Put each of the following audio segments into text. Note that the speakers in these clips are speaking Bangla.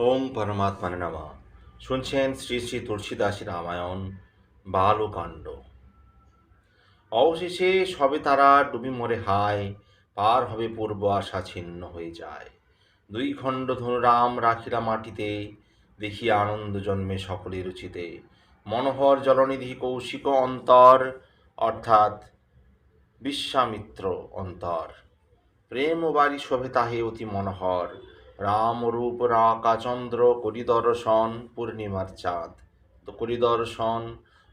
ওম পরমাত্মানে নামা। শুনছেন শ্রী শ্রী তুলসীদাসী রামায়ণ, বালকাণ্ড। অবশেষে সবে তারা ডুবি মরে হায়, পার হবে পূর্ব আশা ছিন্ন হয়ে যায়। দুই খণ্ড ধনুরাম রাখিলা মাটিতে, দেখি আনন্দ জন্মে সকলের রুচিতে। মনোহর জলনিধি কৌশিক অন্তর, অর্থাৎ বিশ্বামিত্র অন্তর। প্রেম বাড়ি শোভে তাহে অতি মনোহর। রাম রূপ রাকাচন্দ্র করি দর্শন পূর্ণিমার চাঁদ। তো করিদর্শন,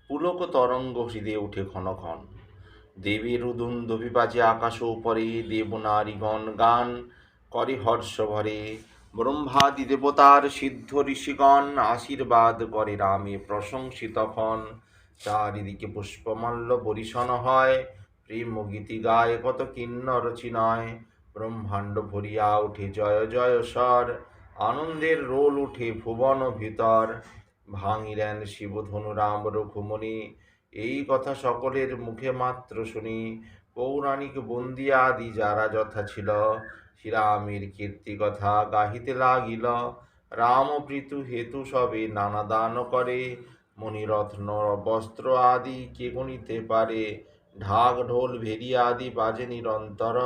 পুলক তরঙ্গ হৃদয়ে উঠে ক্ষণ ক্ষণ দেবীর উদুন্দ বিবাজে আকাশ উপরে, দেব নারীগণ গান করে হর্ষ ভরে। ব্রহ্মাদি দেবতার সিদ্ধ ঋষিগণ আশীর্বাদ করে রামে প্রশংসিত তখন চারিদিকে পুষ্পমাল্য পরিশন হয়। প্রেম গীতি গায় কত কিন্নর চিনয় ব্রহ্মাণ্ড ভরিয়া উঠে জয় জয় স্বর। আনন্দের রোল উঠে ভুবন ভিতর। ভাঙিলেন শিবধনু রাম রঘুমণি। এই কথা সকলের মুখে মাত্র শুনি। পৌরাণিক বন্দি আদি যারা যথা ছিল, শ্রীরামের কীর্তি কথা গাহিতে লাগিল। রাম প্রীতু হেতু সবে নানা দান করে। মণিরত্ন বস্ত্র আদি কে গণিতে পারে। ঢাক ঢোল ভেরি আদি বাজে নিরন্তর।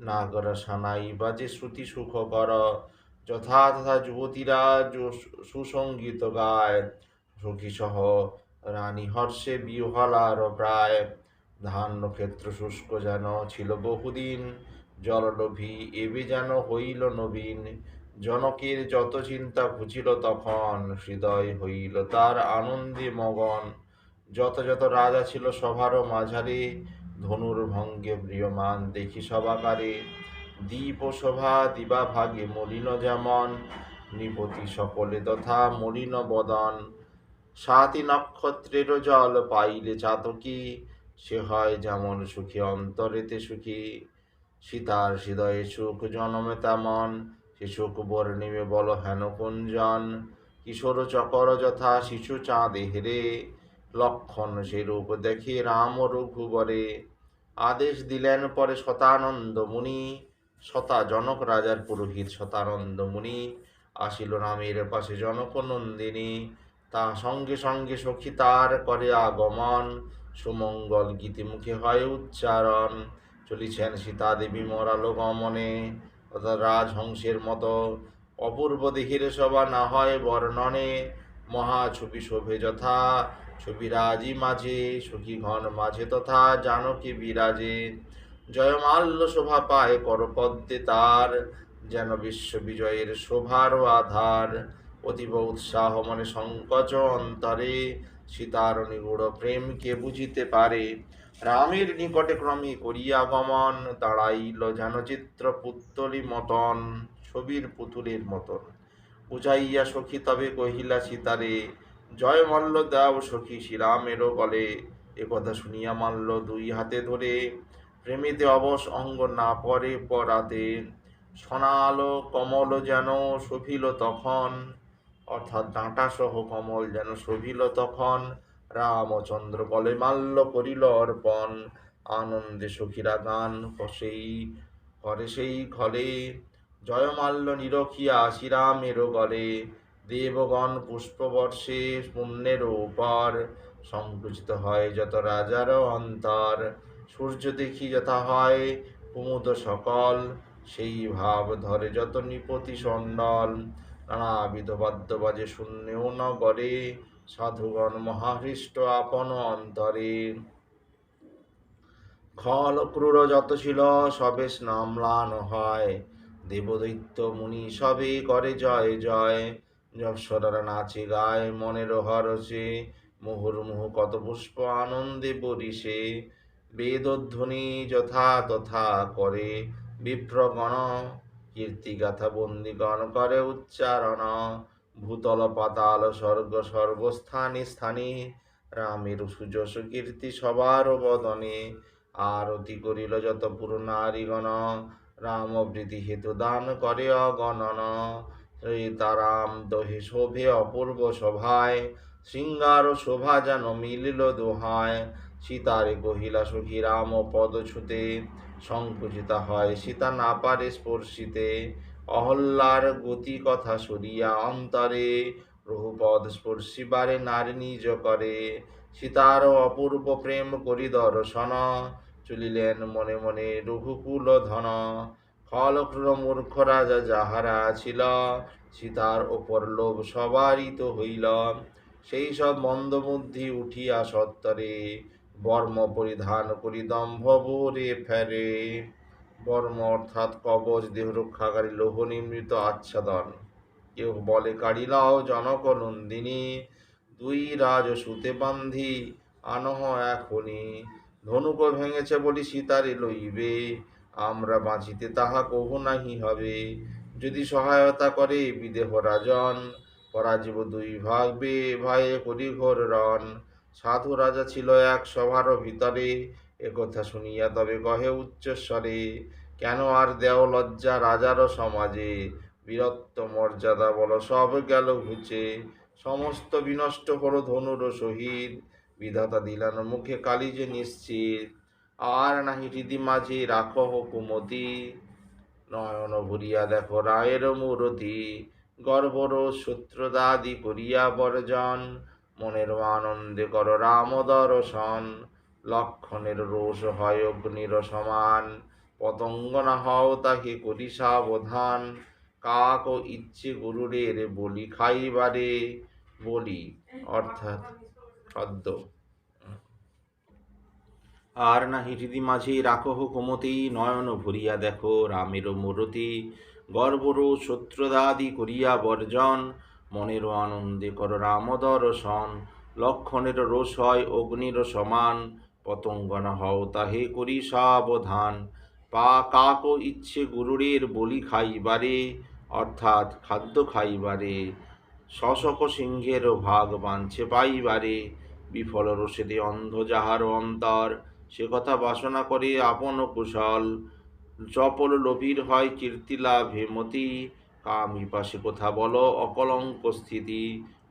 নাগর সানাই, বাজে শ্রুতি সুখ কর। যথা তথা যুবতীরা সুসঙ্গীত গায়। সখী সহ রানী হর্ষে বিহলার প্রায়। ধান্য ক্ষেত্র শুষ্ক যেন ছিল বহুদিন। জললোভী এবে যেন হইল নবীন। জনকের যত চিন্তা ঘুচিল তখন হৃদয় হইল তার আনন্দে মগন। যত যত রাজা ছিল সভারও মাঝারে ধনুর ভঙ্গে প্রিয়মান দেখি সবাকারে। দীপ শোভা দিবা ভাগে, মলিন যেমন। নিপতি সকলে তথা মলিন বদন। সাতই নক্ষত্রেরও জল পাইলে চাতকি। সে হয় যেমন সুখী, অন্তরেতে সুখী। সীতার হৃদয়ে সুখ জনমে তেমন। সে সুখ বর্ণিমে বল, হেন কুঞ্জন। কিশোর চকর যথা শিশু চাঁদে হেরে। লক্ষণ সে রূপ দেখে রাম রঘুবরে। আদেশ দিলেন পরে শতানন্দ মুনি। শতা জনক, রাজার পুরোহিত শতানন্দ মুনি। আসিল নামের পাশে জনক নন্দিনী। তা সঙ্গে সঙ্গে সখী তার করে আগমন। সুমঙ্গল গীতি মুখে হয় উচ্চারণ। চলিছেন সীতা দেবী মরালো গমনে তথা রাজহংসের মতো অপূর্ব দেখির সভা না হয় বর্ণনে। মহা ছবি শোভে যথা ছবিরাজি মাঝে সখী ঘন মাঝে তথা জানকী বিরাজে। জয়মাল্য শোভা পায় করপদ্মে তার, যেন বিশ্ব বিজয়ের শোভারও আধার। অতীব উৎসাহ মনে সংকোচ অন্তরে, সীতার নিগুড় প্রেমকে বুঝিতে পারে। রামের নিকটে ক্রমে করিয়া গমন, দাঁড়াইল যেন চিত্র পুত্তলি মতন, ছবির পুতুলের মতন। বুঝাইয়া সখী তবে কহিলা, সীতারে জয় মল্ল দাও সখী শ্রীরামেরও বলে একথা শুনিয়া মাল্য দুই হাতে ধরে প্রেমিতে অবশ অঙ্গ না পরে পরাতে। সোনালো কমল যেন শোভিল তখন, অর্থাৎ ডাঁটা সহ কমল যেন শোভিল তখন। রামচন্দ্র বলে, মাল্য করিল অর্পণ, আনন্দে সখীরা গান সেই করে সেই খলে জয়মাল্য নিরখিয়া শ্রীরামেরও গলে দেবগণ পুষ্পবর্ষে পুণ্যের উপর সংকুচিত হয় যত রাজারও অন্তর। সূর্য দেখি যথা হয়, কুমুদ সকল, সেই ভাব ধরে যত নিপতি সণ্ডল নানাবিধ বাদ্য বাজে শূন্যেও নগরে, সাধুগণ মহাহৃষ্ট আপন অন্তরে। খল ক্রূর যত ছিল, সবে স্নাম্লান হয়। দেবদৈত্য মুনি সবে করে জয় জয়। যশোরারা নাচে গায় মনের হরসে মুহুর্মুহু কত পুষ্প আনন্দে পরিষে বেদধ্বনি যথা তথা করে, বিপ্রগণ কীর্তিগাথা বন্দিগণ করে উচ্চারণ। ভূতল পাতাল স্বর্গ সর্বস্থানে স্থানে, রামের সুযশ কীর্তি সবার বদনে। আরতি করিল যত পুরনারীগণ রাম প্রীতি হেতু দান করে অগণন। সীতারাম দহে শোভে অপূর্ব শোভায়, শৃঙ্গার শোভা যেন মিলিল দোহায়। সীতারে কহিলা, সখী রাম, পদ ছুতে সংকুচিতা হয়। সীতা না পারে স্পর্শিতে। অহল্যার গতি কথা সরিয়া অন্তরে। রঘুপদ স্পর্শিবারে নারী নিজ করে। সীতার অপূর্ব প্রেম করি দর্শন। চলিলেন মনে মনে রঘুকুল ধন। ফলক্রুর মূর্খ রাজা যাহারা ছিল, সীতার ওপর লোভ সবারই তো হইল। সেই সব মন্দবুদ্ধি উঠিয়া সত্তরে বর্ম পরিধান করি দম্ভ বোরে ফেরে। বর্ম অর্থাৎ কবচ দেহ রক্ষাকারী, লৌহ নির্মিত আচ্ছাদন। কেউ বলে কাড়িলাও জনক নন্দিনী, দুই রাজ সুতে বান্ধি, আনহ এখনি ধনুক ভেঙেছে বলি সীতারে লইবে। আমরা বাঁচিতে তাহা কহু নাহি হবে। যদি সহায়তা করে বিদেহ রাজন, পরাজীব দুই ভাগ বে ভাইয়ে করি ঘোর রণ। সাধু রাজা ছিল এক সভার ভিতরে একথা শুনিয়া তবে কহে উচ্চস্বরে কেন আর দেও লজ্জা রাজারও সমাজে? বীরত্ব, মর্যাদা বল সব গেল ঘুচে। সমস্ত বিনষ্ট হল ধনুর সহিত। বিধাতা দিলান মুখে কালি যে নিশ্চিত। আর নাহি হৃদি মাঝে রাখো কুমতি নয়ন ভরিয়া দেখো রায়ের মূরতি গর্বর সূত্রদাদি করিয়া বর্জন। মনের আনন্দে কর রাম দর্শন, লক্ষণের রোষ হয় অগ্নির সমান। পতঙ্গ না হও তাকে করি সাবধান, কাক ও ইচ্ছে গুরুরের বলি খাইবারে। বলি, অর্থাৎ খাদ্য আর না হৃদি মাঝে রাখহ কুমতি, নয়ন ভরিয়া দেখো রামের মূরতি। গর্বর শত্রুদাদি করিয়া বর্জন, মনের আনন্দে কর রাম দর্শন। লক্ষণের রোষ হয় অগ্নির সমান, পতঙ্গ না হও তাহে করি সাবধান। পা কাক ইচ্ছে গুরুরের বলি খাইবারে, অর্থাৎ খাদ্য খাইবারে। শশক সিংহের ভাগ বাঞ্ছে পাইবারে, বিফল রসেদে অন্ধ যাহার অন্তর সে কথা বাসনা করে আপন কুশল। চপল লোভীর হয় কীর্তি লাভে মতি। কামি পাশে কথা বলো, অকলঙ্ক স্থিতি।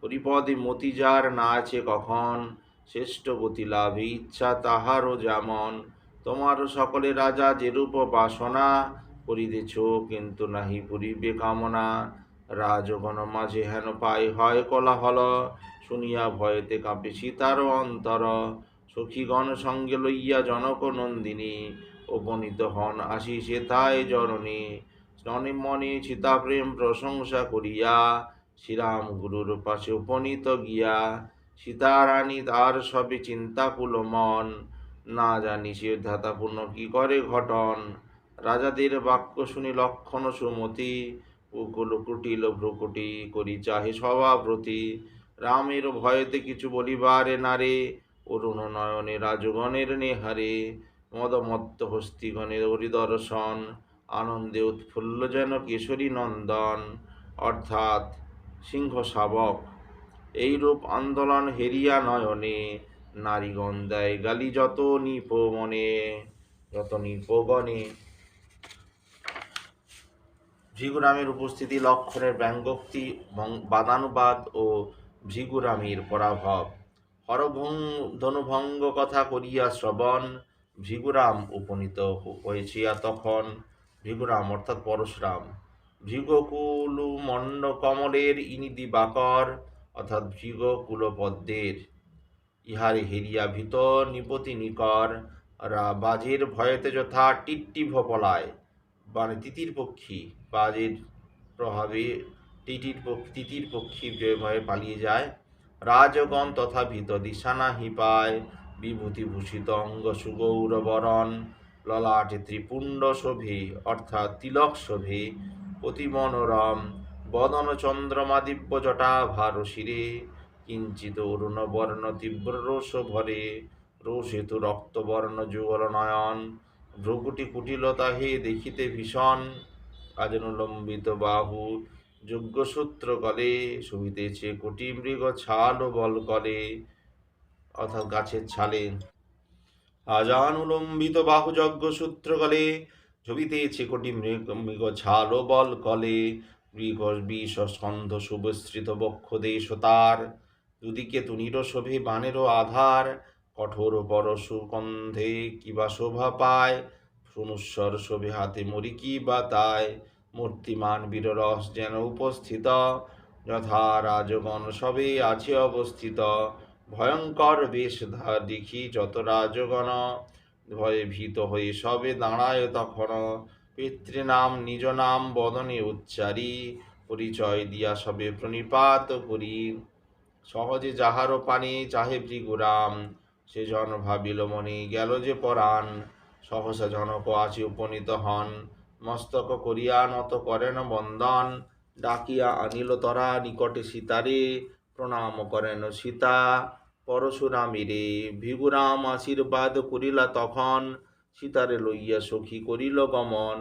হরিপদে মতি যার না আছে কখন। শ্রেষ্ঠ গতি লাভে ইচ্ছা তাহারও যেমন। তোমার সকলে রাজা যেরূপ বাসনা করিতেছ, কিন্তু নাহি পুরিবে কামনা। রাজগণ মাঝে হেন পাই হয় কলাহল। শুনিয়া ভয়েতে কাঁপে সীতার অন্তর। সখীগণ সঙ্গে লইয়া জনক নন্দিনী উপনীত হন। আসিসে তাই জননী স্ননে মনে সীতা প্রেম প্রশংসা করিয়া শ্রীরাম গুরুর পাশে উপনীত গিয়া সীতারানী তার সবে চিন্তাকুল মন। না জানি সে ধাতাপূর্ণ কি করে ঘটন। রাজাদের বাক্য শুনি লক্ষণ সুমতি, উকুল কুটিল ভ্রুকুটি করি চাহে সভাব্রতি রামের ভয়েতে কিছু বলিবারে নারে অরুণ নয়নে রাজগণের নেহারে মদমত্ত হস্তিগণের হরিদর্শন, আনন্দে উৎফুল্ল যেন কেশরী নন্দন। অর্থাৎ সিংহ শাবক এইরূপ আন্দোলন হেরিয়া নয়নে, নারীগণ দেয় গালি যত নিপ মনে, যত নিপগণে ভৃগুরামের উপস্থিতি লক্ষণের ব্যঙ্গোক্তি বাদানুবাদ ও ভৃগুরামের পরাভব। হরভং ধনুভঙ্গ কথা করিয়া শ্রবণ, ভৃগুরাম উপনীত হয়েছিয়া তখন। ভৃগুরাম অর্থাৎ পরশুরাম। ভৃগকুলু মণ্ড কমলের ইনি দিবাকর অর্থাৎ ভৃগকুল পদ্মের ইহারে হেরিয়া ভীত নিপতি নিকর। বাজের ভয়েতে যথা টিট্টিভ পলায় মানে তিতির পক্ষী। বাজের প্রভাবে টিটির তিতির পক্ষী ভয়ে পালিয়ে যায়। রাজগণ তথা ভীত দিশা নাহি পায়। বিভূতি ভূষিত অঙ্গ সুগৌর বরণ ললাটে ত্রিপুণ্ড শোভে, অর্থাৎ তিলক শোভে, অতি মনোরম, বদন চন্দ্রমা দিব্য জটা ভার শিরে, কিঞ্চিত অরুণ বর্ণ তীব্র রোষ ভরে, রোষেতু রক্তবর্ণ যুগল নয়ন ভ্রুকুটি কুটিলতা হে দেখিতে ভীষণ। কাজনুলম্বিত বাহু যজ্ঞসূত্র কলে শুভিতেছে কোটি মৃগ ছাল ও বল করে, অর্থাৎ গাছের ছালে। আজানুলম্বিত বাহু যজ্ঞসূত্র কলে ছবিতেছে কোটি মৃগ মৃগ ছাল ও বল কলে মৃগ বিষ স্কন্ধ শুভস্মৃত বক্ষ দেশ তার। দুদিকে তুনির শোভে বানেরও আধার, কঠোর পরশু কন্ধে কিবা শোভা পায়? সুনুস্বর শোভে হাতে মরি কি বা তাই মূর্তিমান বীররস যেন উপস্থিত। যথা রাজগণ সবে আছে অবস্থিত। ভয়ঙ্কর বেশ ধা দেখি যত রাজগণ। ভয়ে ভীত হয়ে সবে দাঁড়ায় তখন। পিতৃনাম নিজ নাম বদনে উচ্চারি। পরিচয় দিয়া সবে প্রণিপাত করি। সহজে যাহারও পানি চাহে ভৃগুরাম। সে জন ভাবিল মনে গেল যে পরাণ। সহসা জনক আসি উপনীত হন। মস্তক করিয়া নত করেন বন্দন, ডাকিয়া আনিল তরা, নিকটে সীতারে প্রণাম করেন সীতা। পরশুরামিরে ভিগুরাম আশীর্বাদ করিলা তখন সীতারে লইয়া সখী করিল গমন।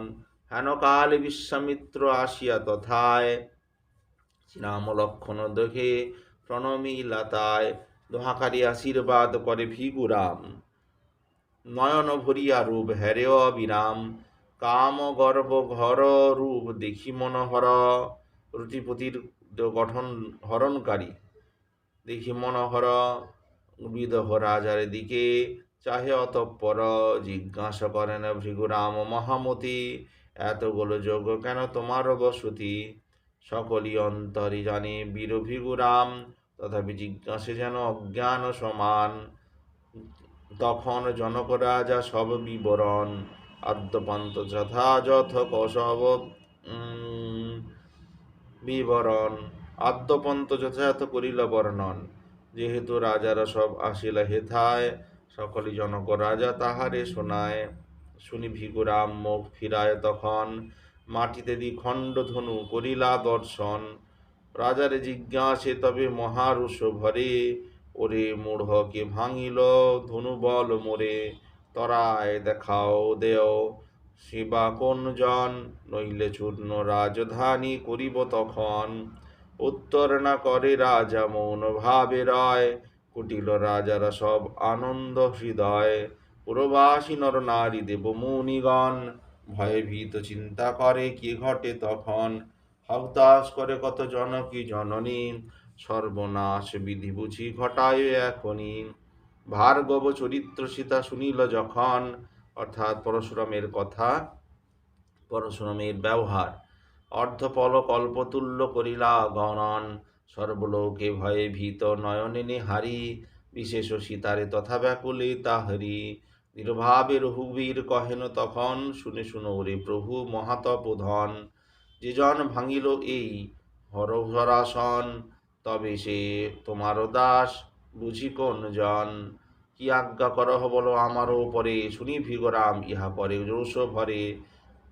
হেনকালে বিশ্বামিত্র আসিয়া তথায়, শ্রীরাম লক্ষণ দেখে প্রণমী লতায় দোহাকারী আশীর্বাদ করে ভিগুরাম। নয়ন ভরিয়া রূপ হেরেও অবিরাম কাম গর্ব ঘর রূপ দেখি মনোহর রুটিপতির গঠন হরণকারী। দেখি মনোহর বিদহ রাজার দিকে চাহে অতঃপর জিজ্ঞাসা করেন, ভৃগুরাম, মহামতি এতগুলো যোগ্য কেন তোমার বসতি? সকলই অন্তরে জানে বীর ভিগুরাম, তথাপি জিজ্ঞাসে যেন অজ্ঞান সমান। তখন জনক রাজা সব বিবরণ আদ্যপান্ত যথাযথ উম, বিবরণ। আদ্যপন্ত যথাযথ করিল বর্ণন যেহেতু রাজারা সব আসিলা হেথায় সকলে জনক রাজা তাহারে শোনায়। শুনি ভিগুরাম মুখ ফিরায় তখন মাটিতে দি খণ্ড ধনু করিলা দর্শন। রাজারে জিজ্ঞাসে তবে মহারুষ ভরে ওরে মূঢ়কে ভাঙিল ধনু বল মোরে? তরায় দেখাও, দেও। শিবা কোন জন? নইলে চূর্ণ রাজধানী করিব তখন। উত্তর না করে রাজা মৌন ভাবে রয়। কুটিল রাজারা সব আনন্দ হৃদয়। পুরবাসী নর নারী দেব মুনিগণ। ভয়ে ভীত চিন্তা করে কি ঘটে তখন? হতাশ করে কত জনকী জননী? সর্বনাশ বিধি বুঝি ঘটায় এখনই। ভার্গব চরিত্র সীতা শুনিল যখন, অর্থাৎ পরশুরামের কথা, পরশুরামের ব্যবহার, অর্ধপল কল্পতুল্য করিলা গণন, সর্বলোকে ভয়ে ভীত নয়নে নেহারি, বিশেষ সীতারে তথা ব্যাকুলে তাহারি। নির্ভাবে রঘুবীর কহেন তখন, শুনে শুনো রে প্রভু মহাতপোধন, যে জন ভাঙিল এই হরহরাসন, তবে সে তোমারও দাস বুঝি কোন জন? কি আজ্ঞা করহ বলো আমারও পরে শুনি ভিগরাম, ইহা পরে রোষ ভরে।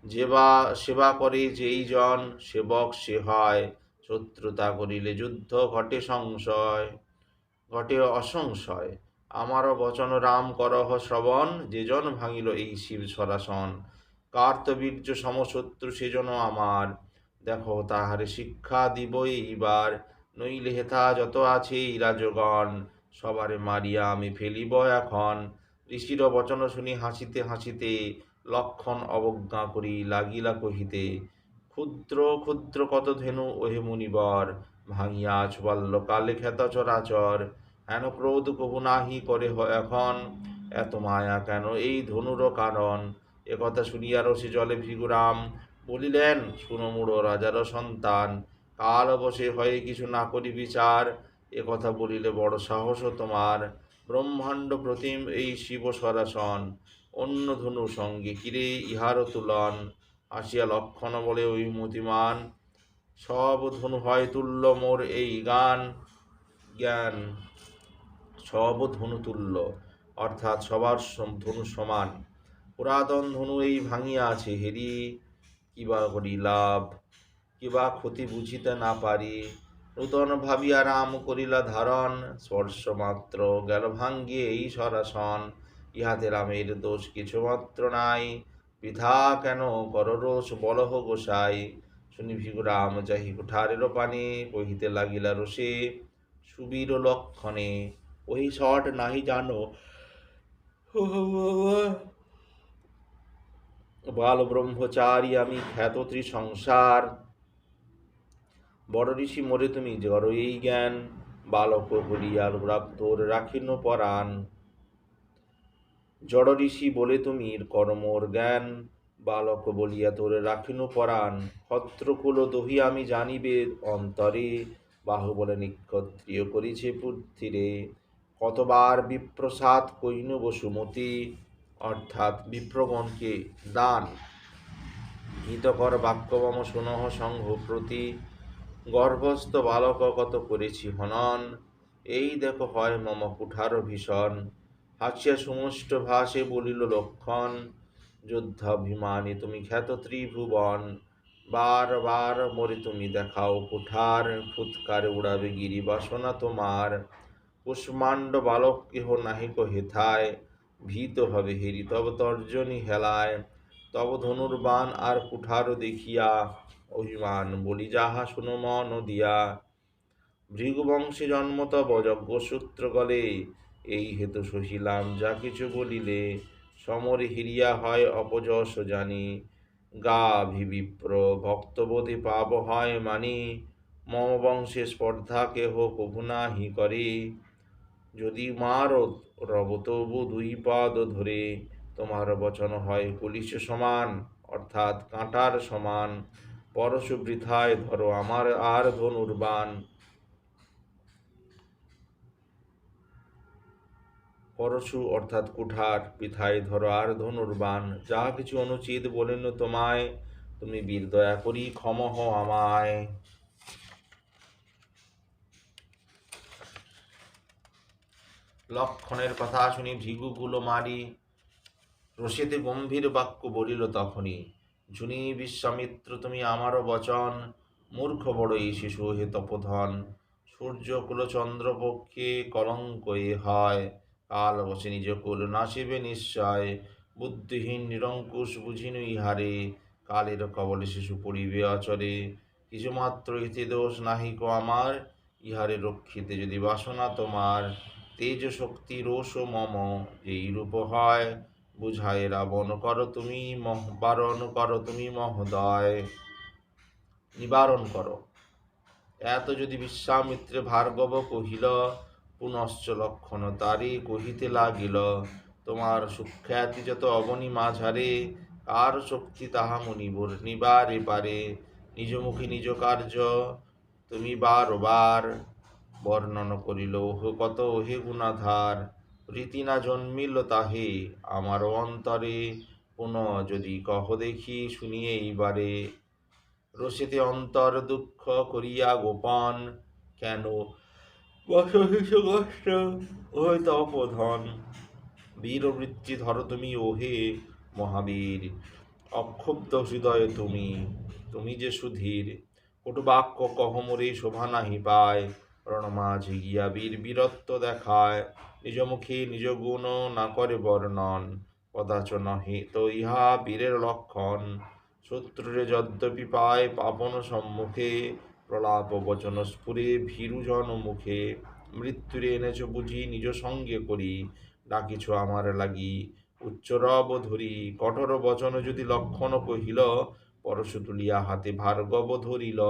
যেবা, সেবা করে যেই জন, সেবক সে হয়। শত্রুতা করিলে যুদ্ধ ঘটে সংশয়, ঘটে অসংশয়। আমারও বচন রাম করহ শ্রবণ যেজন ভাঙিল এই শিব সরাসন। কার্তবীর্য সমশত্রু সেজন আমার। দেখো তাহারে শিক্ষা দিব এইবার, নইলে হেথা যত আছে এই রাজগণ। সবারে মারিয়া আমি ফেলিব এখন। ঋষির বচন শুনি হাসিতে হাসিতে, লক্ষণ অবজ্ঞা করি লাগিলা কহিতে, ক্ষুদ্র ক্ষুদ্র কত ধেনু ওহে মুনিবর, ভাঙিয়া ছুবাল্য কালে খ্যাত চরাচর, হেন ক্রোধ কবু নাহি করে এখন। এত মায়া কেন এই ধনুর কারণ? একথা শুনিয়া রসে জলে ভিগুরাম, বলিলেন সুনমূঢ় রাজারও সন্তান, কাল বসে হয়ে কিছু না করি বিচার। একথা বলিলে বড় সাহস তোমার। ব্রহ্মাণ্ড প্রতিম এই শিব সরাসন, অন্য ধনু সঙ্গে কিরে ইহার তুলন? আসিয়া লক্ষণ বলে ওই মতিমান, সব ধনু হয় তুল্য মোর এই গান। জ্ঞান, সব ধনু তুল্য, অর্থাৎ সবার ধনু সমান। পুরাতন ধনু এই ভাঙিয়া আছে, হেরি কিবা করি লাভ? কিবা ক্ষতি বুঝিতে না পারি? নূতন ভাবিয়া রাম করিলা ধারণ স্পর্শ মাত্র গেল ভাঙ্গিয়ে এই সরাসন। ইহাতে রামের দোষ কিছু মাত্র নাই। বৃথা কেন কর রোষ বলহ গোসাই? শুনি ভিগু রাম, যাহি কুঠারের পানে, কহিতে লাগিলা রোষে সুবীর লক্ষণে ওই শট নাহি জানো। বাল ব্রহ্মচারী আমি খ্যাত ত্রিসংসার বড় ঋষি মোরে তুমি জড় এই জ্ঞান, বালক করিয়ার তোর রাখিন পরাণ। জড় ঋষি বলে তুমি কর্মর জ্ঞান, বালক বলিয়া তোর রাখিনু পরাণ। হত্রকুল দহি আমি জানিবে অন্তরে, বাহুবলে নিক্ষত্রিয় করিছে পুত্থিরে কতবার বিপ্রসাদ কইনু বসুমতি, অর্থাৎ বিপ্রগণকে দান। হিতকর বাক্যবম সুনহ সংঘ প্রতি গর্ভস্থ বালক কত করেছি হনন এই দেখো হয় মম কুঠার ভীষণ। হাসিয়া সমষ্ট ভাসে বলিল লক্ষণ, যুদ্ধাভিমানী তুমি খ্যাত ত্রিভুবন। বার বার মরে তুমি দেখাও কুঠার ফুৎকারে উড়াবে গিরি বাসনা তোমার। কুষ্মাণ্ড বালক কেহ নাহিক হেথায় ভীত হবে হেরি তব তর্জনী হেলায়। তব ধনুর্বাণ আর কুঠার দেখিয়া অভিমান বলি যাহা শুনো মন দিয়া। ভৃগুবংশে জন্ম তব যজ্ঞসূত্র গলে এই হেতু সহিলাম যা কিছু বলিলে, সমরে হিরিয়া হয় অপযশ জানি। গা ভিবিপ্র ভক্তবোধে পাব হয় মানি। মম বংশে স্পর্ধা কেহ কভু নাহি করে। যদি মার রব তবু দুই পাদ ধরে, তোমার বচন হয় পুলিশ সমান, অর্থাৎ কাঁটার সমান। পরশু বৃথায় ধরো, আমার আর ধনুর্বাণ পরশু অর্থাৎ কুঠার পিথায় ধরো আর ধনুর্বাণ যা কিছু অনুচিত বলেন তোমায়, তুমি বীর দয়া করি ক্ষম হও আমায়। লক্ষণের কথা শুনি ভৃগুগুলো মারি, রসিতে গম্ভীর বাক্য বলিল তখনই ঝুনি বিশ্বামিত্র, তুমি আমারও বচন। মূর্খ বড় এই শিশু হে তপধন। সূর্য কুল চন্দ্রপক্ষে কলঙ্ক হয়। কাল বসে নিজ কুল নাচিবে নিশ্চয়। বুদ্ধিহীন নিরঙ্কুশ বুঝিনু ইহারে। কালের কবলে শিশু পড়িবে অচরে। কিছুমাত্র ইতি দোষ নাহিক আমার। ইহারে রক্ষিতে যদি বাসনা তোমার। তেজ শক্তি রোষ মম, যেই রূপ হয়। বুঝায় রাবণ, করো তুমি মহ, বারণ করো তুমি মহোদয়। নিবারণ করো। এত যদি বিশ্বামিত্রে ভার্গব কহিল, পুনশ্চ লক্ষণ তারে কহিতে লাগিল, তোমার সুখ্যাতি যত অবনী মাঝারে, কার শক্তি তাহা মুনিবর নিবারে পারে। নিজ মুখে নিজ কার্য তুমি বারবার বার বর্ণন করিল, ওহ কত ওহে গুণাধার। রীতি না জন্মিল তাহে আমার অন্তরে। পুনঃ যদি কহ দেখি শুনিয়ে এইবারে। রসিতে অন্তর দুঃখ করিয়া গোপন, কেন বসহিস কষ্ট ওহে তপধন? বীরবৃত্তি ধর তুমি ওহে মহাবীর, অক্ষুব্ধ হৃদয়ে তুমি তুমি যে সুধীর। কটু বাক্য কহমরে শোভা নাহি পায় রণমাঝে গিয়া বীর বীরত্ব দেখায়। নিজ মুখে নিজ গুণ না করে বর্ণন কদাচ নহে। তো ইহা বীরের লক্ষণ। শত্রুরে যদ্যপি পায় পাবন সম্মুখে, প্রলাপ বচন স্ফুরে ভীরুজন মুখে। মৃত্যুরে এনেছ বুঝি নিজ সঙ্গে করি, ডাকিছ আমার লাগি। উচ্চরব ধরি, কঠোর বচন যদি লক্ষণ কহিল পরশু তুলিয়া হাতে ভার্গব ধরিল।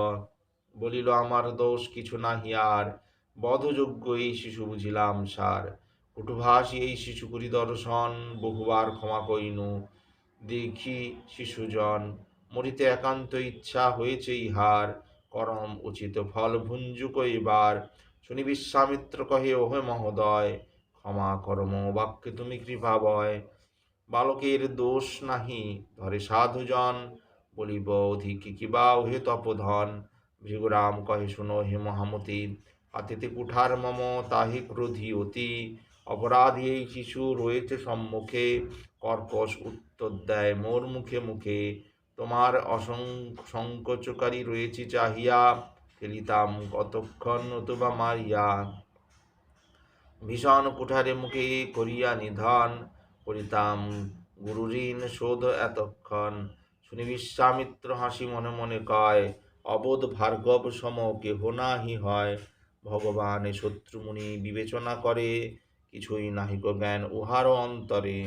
বলিল, আমার দোষ কিছু নাহি আর। বধযোগ্য এই শিশু বুঝিলাম সার। কুটুভাষী এই শিশু করি দর্শন, বহুবার ক্ষমা কইনু দেখি শিশুজন, মরিতে একান্ত ইচ্ছা হয়েছে ইহার। করম উচিত ফল ভুঞ্জুক এবার শুনি বিশ্বামিত্র কহে, ওহে মহোদয়, ক্ষমা করম বাক্যে তুমি কৃপা বয় বালকের দোষ নাহি, ধরে সাধুজন, বলিব অধিক কি কিবা ওহে তপধন। ভৃগুরাম কহে, শুনো হে মহামতি হাতিতে কুঠার মম তাহি ক্রোধী অতি। অপরাধী এই শিশু রয়েছে সম্মুখে, কর্কশ উত্তর দেয় মোর মুখে মুখে। তোমার অসংকোচকারী রয়েছে চাহিয়া, ফেলিতাম কতক্ষণ নতুবা মারিয়া। ভীষণ কুঠারে মুখে করিয়া নিধন, করিতাম গুরুঋণ শোধ এতক্ষণ। শুনি বিশ্বামিত্র হাসি মনে মনে কয়, অবোধ ভার্গব সম কেহ নাহি হয়। ভগবান শত্রুমুনি বিবেচনা করে, কিছুই নাহিক জ্ঞান উহার অন্তরে।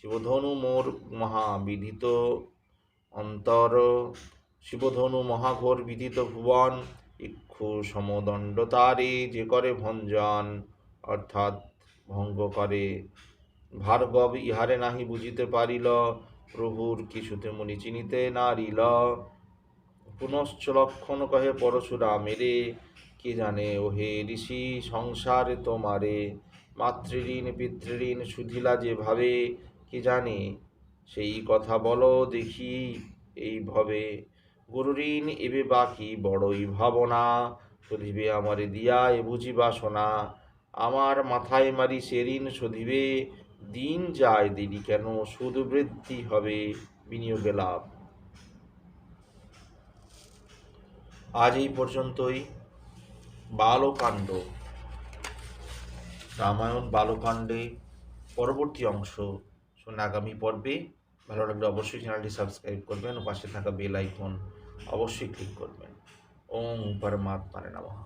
শিবধনু মোর মহাবিধিত অন্তর। শিবধনু মহাঘোর বিধিত ভুবন। ইক্ষু সমদণ্ড তারে, যে করে ভঞ্জন অর্থাৎ ভঙ্গ করে। ভার্গব ইহারে নাহি বুঝিতে পারিল, প্রভুর কিছুতে মুনি চিনিতে নারিল। পুনশ্চ লক্ষণ কহে পরশুরামেরে কে জানে ওহে ঋষি, সংসারে তোমারে। মাতৃঋণ, পিতৃঋণ সুধিলা যেভাবে, কে জানে? সেই কথা বলো দেখি এই ভবে। গুরু ঋণ এবে বাকি বড়ই ভাবনা। শুধিবে আমারে দিয়া এ বুঝি বাসনা। আমার মাথায় মারি সে ঋণ শোধিবে দিন যায় দেরি কেন? সুদ বৃদ্ধি হবে বিনিয়োগে লাভ। আজ এই পর্যন্তই। বালকাণ্ড। রামায়ণ, বালকাণ্ডে পরবর্তী অংশ শুনে আগামী পর্বে। ভালো লাগলে অবশ্যই চ্যানেলটি সাবস্ক্রাইব করবেন ও পাশে থাকা বেল আইকন অবশ্যই ক্লিক করবেন। ওম পরমাত্মারে নমঃ।